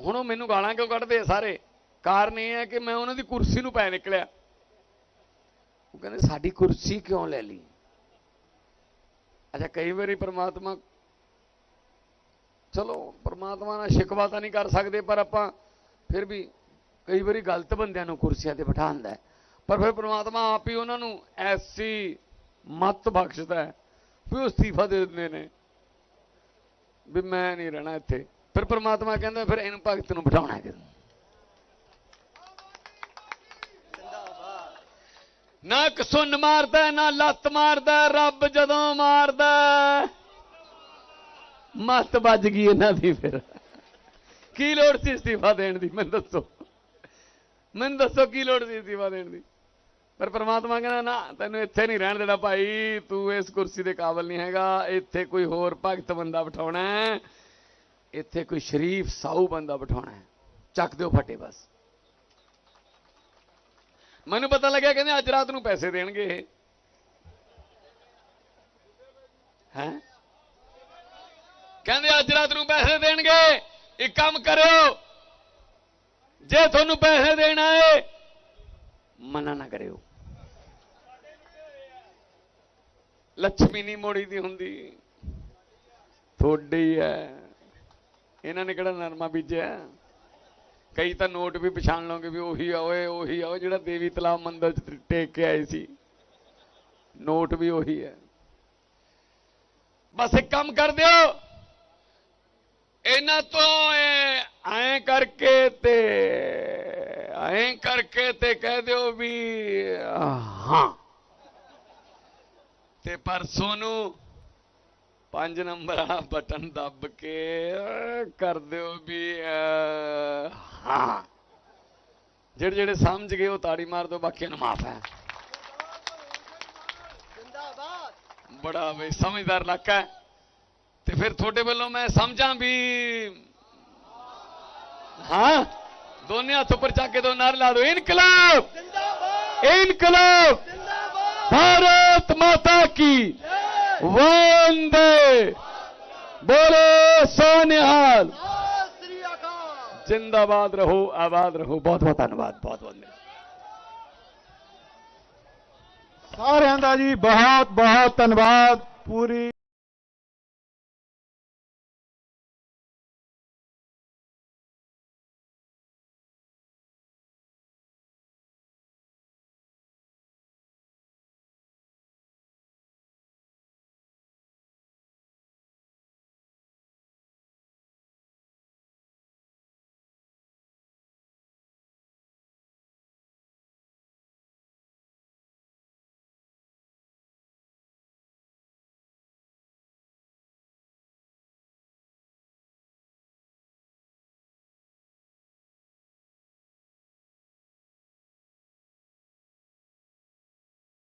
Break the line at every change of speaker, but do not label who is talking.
ਹੁਣ ਉਹ ਮੈਨੂੰ ਗਾਲਾਂ ਕਿਉਂ ਕੱਢਦੇ ਆ ਸਾਰੇ? ਕਾਰਨ ਇਹ ਹੈ ਕਿ ਮੈਂ ਉਹਨਾਂ ਦੀ ਕੁਰਸੀ ਨੂੰ ਪੈ ਨਿਕਲਿਆ। ਉਹ ਕਹਿੰਦੇ, ਸਾਡੀ ਕੁਰਸੀ ਕਿਉਂ ਲੈ ਲਈ? ਅੱਛਾ, ਕਈ ਵਾਰੀ ਪ੍ਰਮਾਤਮਾ ਚਲੋ, ਪ੍ਰਮਾਤਮਾ ਨਾਲ ਸ਼ਿਕਵਾ ਤਾਂ ਨਹੀਂ ਕਰ ਸਕਦੇ, ਪਰ ਆਪਾਂ ਫਿਰ ਵੀ ਕਈ ਵਾਰੀ ਗਲਤ ਬੰਦਿਆਂ ਨੂੰ ਕੁਰਸੀਆਂ ਤੇ ਬਿਠਾਉਂਦਾ ਹੈ। ਪਰ ਫਿਰ ਪ੍ਰਮਾਤਮਾ ਆਪ ਹੀ ਉਹਨਾਂ ਨੂੰ ਐਸੀ ਮਤ ਬਖਸ਼ਦਾ ਹੈ ਵੀ ਉਹ ਅਸਤੀਫਾ ਦੇ ਦਿੰਦੇ ਨੇ ਵੀ ਮੈਂ ਨਹੀਂ ਰਹਿਣਾ ਇੱਥੇ। ਫਿਰ ਪ੍ਰਮਾਤਮਾ ਕਹਿੰਦਾ ਫਿਰ ਇਹਨੂੰ ਭਗਤ ਨੂੰ ਬਿਠਾਉਣਾ ਕਿ ਨਾ ਕਸੁੰਨ ਮਾਰਦਾ, ਨਾ ਲੱਤ ਮਾਰਦਾ, ਰੱਬ ਜਦੋਂ ਮਾਰਦਾ। ਮੱਤ ਵੱਜ ਗਈ ਇਹਨਾਂ ਦੀ ਫਿਰ। ਕੀ ਲੋੜ ਸੀ ਅਸਤੀਫਾ ਦੇਣ ਦੀ, ਮੈਨੂੰ ਦੱਸੋ। ਮੈਨੂੰ ਦੱਸੋ ਕੀ ਲੋੜ ਸੀ ਅਸਤੀਫਾ ਦੇਣ ਦੀ। ਪਰ ਪਰਮਾਤਮਾ ਕਹਿੰਦਾ, ਨਾ, ਤੈਨੂੰ ਇੱਥੇ ਨਹੀਂ ਰਹਿਣ ਦੇਣਾ ਭਾਈ, ਤੂੰ ਇਸ ਕੁਰਸੀ ਦੇ ਕਾਬਲ ਨਹੀਂ ਹੈਗਾ, ਇੱਥੇ ਕੋਈ ਹੋਰ ਭਗਤ ਬੰਦਾ ਬਿਠਾਉਣਾ ਇੱਥੇ ਕੋਈ ਸ਼ਰੀਫ ਸਾਊ ਬੰਦਾ ਬਿਠਾਉਣਾ ਹੈ। ਚੱਕ ਦਿਓ ਫਟੇ ਬਸ। ਮੈਨੂੰ ਪਤਾ ਲੱਗਿਆ ਕਹਿੰਦੇ ਅੱਜ ਰਾਤ ਨੂੰ ਪੈਸੇ ਦੇਣਗੇ ਇਹ। ਹੈ? ਕਹਿੰਦੇ ਅੱਜ ਰਾਤ ਨੂੰ ਪੈਸੇ ਦੇਣਗੇ। ਇੱਕ ਕੰਮ ਕਰਿਓ। ਜੇ ਤੁਹਾਨੂੰ ਪੈਸੇ ਦੇਣਾ ਹੈ ਮਨਾ ਨਾ ਕਰਿਓ। ਲక్ష్ਮੀ ਨਹੀਂ ਮੋੜੀ ਦੀ ਹੁੰਦੀ। ਥੋੜੀ ਹੈ। ਇਹਨਾਂ ਨੇ ਕਿਹੜਾ ਨਰਮਾ ਬੀਜਿਆ? ਕਈ ਤਾਂ ਨੋਟ ਵੀ ਪਛਾਣ ਲਓਗੇ ਵੀ ਉਹੀ ਆ, ਓਏ ਉਹੀ ਆ ਜਿਹੜਾ ਦੇਵੀ ਤਲਾਬ ਮੰਦਰ ਚ ਟੇਕ ਕੇ ਆਏ ਸੀ। ਨੋਟ ਵੀ ਉਹੀ ਹੈ। ਬਸ ਇੱਕ ਕੰਮ ਕਰ ਦਿਓ। ਇਹਨਾਂ ਤੋਂ ਐਂ ਕਰਕੇ ਤੇ, ਐਂ ਕਰਕੇ ਤੇ ਕਹਿ ਦਿਓ ਵੀ, ਹਾਂ। ਤੇ ਪਰਸੋਂ ਨੂੰ ਪੰਜ ਨੰਬਰ ਵਾਲਾ ਬਟਨ ਦੱਬ ਕੇ ਕਰ ਦਿਓ ਵੀ ਹਾਂ। ਜਿਹੜੇ ਜਿਹੜੇ ਸਮਝ ਗਏ ਉਹ ਤਾੜੀ ਮਾਰ ਦਿਓ ਬਾਕੀਆਂ ਨੂੰ ਮਾਫ ਹੈ। ਜਿੰਦਾਬਾਦ। ਬੜਾ ਵੇ ਸਮਝਦਾਰ ਇਲਾਕਾ ਹੈ। ਤੇ ਫਿਰ ਤੁਹਾਡੇ ਵੱਲੋਂ ਮੈਂ ਸਮਝਾਂ ਵੀ ਹਾਂ ਦੋਨੇ ਹੱਥ ਉੱਪਰ ਚੱਕ ਕੇ ਦੋ ਨਾਰ ਲਾ ਦਿਓ। ਇਨਕਲਾਬ! ਜਿੰਦਾਬਾਦ। ਇਨਕਲਾਬ! ਜਿੰਦਾਬਾਦ। ਭਾਰਤ ਮਾਤਾ ਕੀ। वंदे बोलो सोनिहाल जिंदाबाद रहो आबाद रहो बहुत बहुत धन्यवाद बहुत बहुत धन्यवाद
ਸਾਰਿਆਂ ਦਾ ਜੀ ਬਹੁਤ ਬਹੁਤ ਧੰਨਵਾਦ ਪੂਰੀ